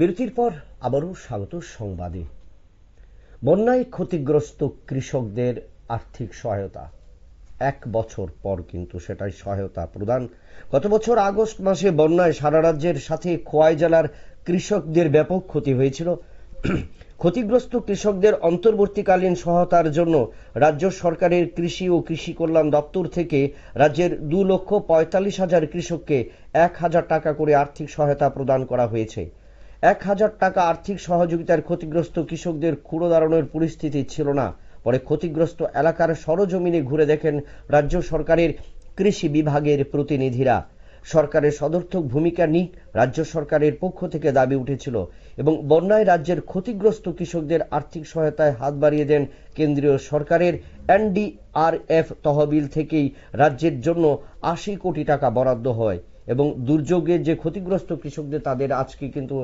বিরতির পর আবারও স্বাগত সংবাদে। বন্যায় ক্ষতিগ্রস্ত কৃষকদের আর্থিক সহায়তা। এক বছর পর কিন্তু সেটাই সহায়তা প্রদান। গত বছর আগস্ট মাসে বন্যায় সারা রাজ্যের সাথে খোয়াই জেলার কৃষকদের ব্যাপক ক্ষতি হয়েছিল। ক্ষতিগ্রস্ত কৃষকদের অন্তর্বর্তীকালীন সহায়তার জন্য রাজ্য সরকারের কৃষি ও কৃষি কল্যাণ দপ্তর থেকে রাজ্যের দু লক্ষ পঁয়তাল্লিশ হাজার কৃষককে এক হাজার টাকা করে আর্থিক সহায়তা প্রদান করা হয়েছে। এক হাজার টাকা আর্থিক সহযোগিতার ক্ষতিগ্রস্ত কৃষকদের খুঁড়ো দাঁড়ানোর পরিস্থিতি ছিল না। পরে ক্ষতিগ্রস্ত এলাকার সরজমিনে ঘুরে দেখেন রাজ্য সরকারের কৃষি বিভাগের প্রতিনিধিরা। সরকারের সদর্থক ভূমিকা নিক রাজ্য সরকারের পক্ষ থেকে দাবি উঠেছিল এবং বন্যায় রাজ্যের ক্ষতিগ্রস্ত কৃষকদের আর্থিক সহায়তায় হাত বাড়িয়ে দেন কেন্দ্রীয় সরকারের এনডিআরএফ তহবিল থেকেই রাজ্যের জন্য আশি কোটি টাকা বরাদ্দ হয়। এবং দুর্যোগে যে ক্ষতিগ্রস্ত কৃষকদের, তাদের আজকে কিন্তু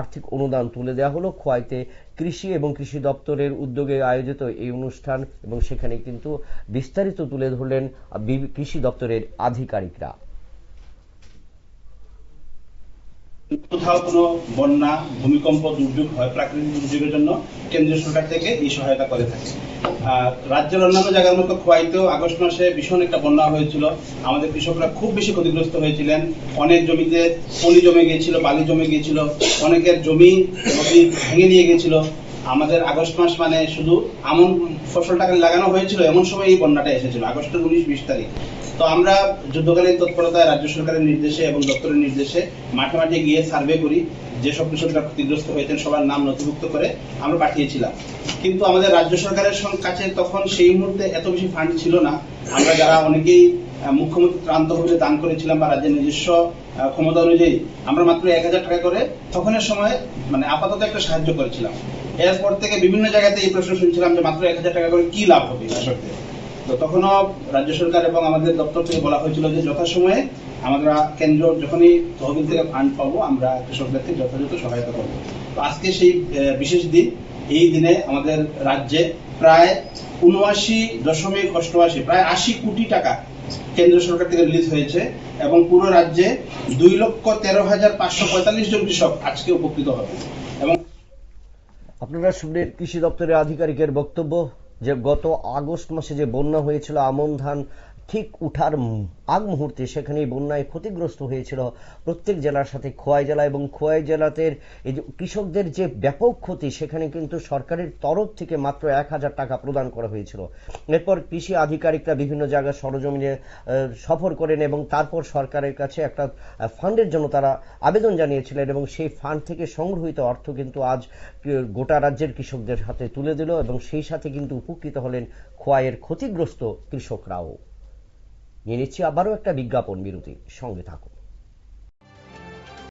আর্থিক অনুদান তুলে দেওয়া হলো। খোয়াইতে কৃষি এবং কৃষি দপ্তরের উদ্যোগে আয়োজিত এই অনুষ্ঠান এবং সেখানে কিন্তু বিস্তারিত তুলে ধরলেন কৃষি দপ্তরের আধিকারিকরা। কোথাও কোনো বন্যা, ভূমিকম্প, দুর্যোগ হয় প্রাকৃতিক দুর্যোগের জন্য কেন্দ্রীয় সরকার থেকে এই সহায়তা করে থাকে। রাজ্যের অন্যান্য জায়গার মতো খোয়াইতেও আগস্ট মাসে ভীষণ একটা বন্যা হয়েছিল। আমাদের কৃষকরা খুব বেশি ক্ষতিগ্রস্ত হয়েছিলেন। অনেক জমিতে পলি জমে গিয়েছিল, বালি জমে গিয়েছিল, অনেকের জমি নদী ভেঙে নিয়ে গিয়েছিল। আমাদের আগস্ট মাস মানে শুধু আমন ফসলটাকে লাগানো হয়েছিল, এমন সময় এই বন্যাটা এসেছিল আগস্টের উনিশ বিশ তারিখ। তো আমরা যুদ্ধকালীন তৎপরতায় রাজ্য সরকারের নির্দেশে এবং দপ্তরের নির্দেশে মাঠে মাঠে গিয়ে সার্ভে করি যেসব কৃষকরা ক্ষতিগ্রস্ত হয়েছেন, সবার নাম নথিভুক্ত করে আমরা পাঠিয়েছিলাম। কিন্তু আমাদের রাজ্য সরকারের কাছে তখন সেই মুহূর্তে এত বেশি ফান্ড ছিল না। আমরা যারা অনেকেই মুখ্যমন্ত্রী ত্রাণ তহবিলে দান করেছিলাম বা রাজ্যের নিজস্ব ক্ষমতা অনুযায়ী, আমরা মাত্র এক হাজার টাকা করে তখনের সময় মানে আপাতত একটা সাহায্য করেছিলাম। এরপর থেকে বিভিন্ন জায়গাতে এই প্রশ্ন শুনছিলাম যে মাত্র এক হাজার টাকা করে কি লাভ হবে কৃষকদের তো তখনও রাজ্য সরকার এবং আমাদের দপ্তর থেকে বলা হয়েছিল যে যথাসময়ে আমরা কেন্দ্র যখনই তহবিল থেকে ফান্ড পাবো, আমরা কৃষকদেরকে যথাযথ সহায়তা করব। তো আজকে সেই বিশেষ দিন, এই দিনে আমাদের রাজ্যে প্রায় উনআশি দশমিক অষ্টআশি, প্রায় আশি কোটি টাকা কেন্দ্র সরকার থেকে রিলিজ হয়েছে এবং পুরো রাজ্যে দুই লক্ষ তেরো হাজার পাঁচশো পঁয়তাল্লিশ জন কৃষক আজকে উপকৃত হবে। এবং আপনারা শুনলেন কৃষি দপ্তরের আধিকারিকের বক্তব্য যে গত আগস্ট মাসে যে বন্যা হয়েছিল, আমন ধান ঠিক উঠার আগ মুহূর্তে সেখানে বন্যায় ক্ষতিগ্রস্ত হয়েছিল প্রত্যেক জেলার সাথে খোয়াই জেলা এবং খোয়াই জেলাতে কৃষকদের যে ব্যাপক ক্ষতি, সেখানে কিন্তু সরকারের তরফ থেকে মাত্র এক হাজার টাকা প্রদান করা হয়েছিল। এরপর কৃষি আধিকারিকরা বিভিন্ন জায়গায় সরজমিনে সফর করেন এবং তারপর সরকারের কাছে একটা ফান্ডের জন্য তারা আবেদন জানিয়েছিলেন এবং সেই ফান্ড থেকে সংগৃহীত অর্থ কিন্তু আজ গোটা রাজ্যের কৃষকদের হাতে তুলে দিল এবং সেই সাথে কিন্তু উপকৃত হলেন খোয়াইয়ের ক্ষতিগ্রস্ত কৃষকরাও। নিয়ে নিচ্ছি আবারও একটা বিজ্ঞাপন বিরতি সঙ্গে থাকুন।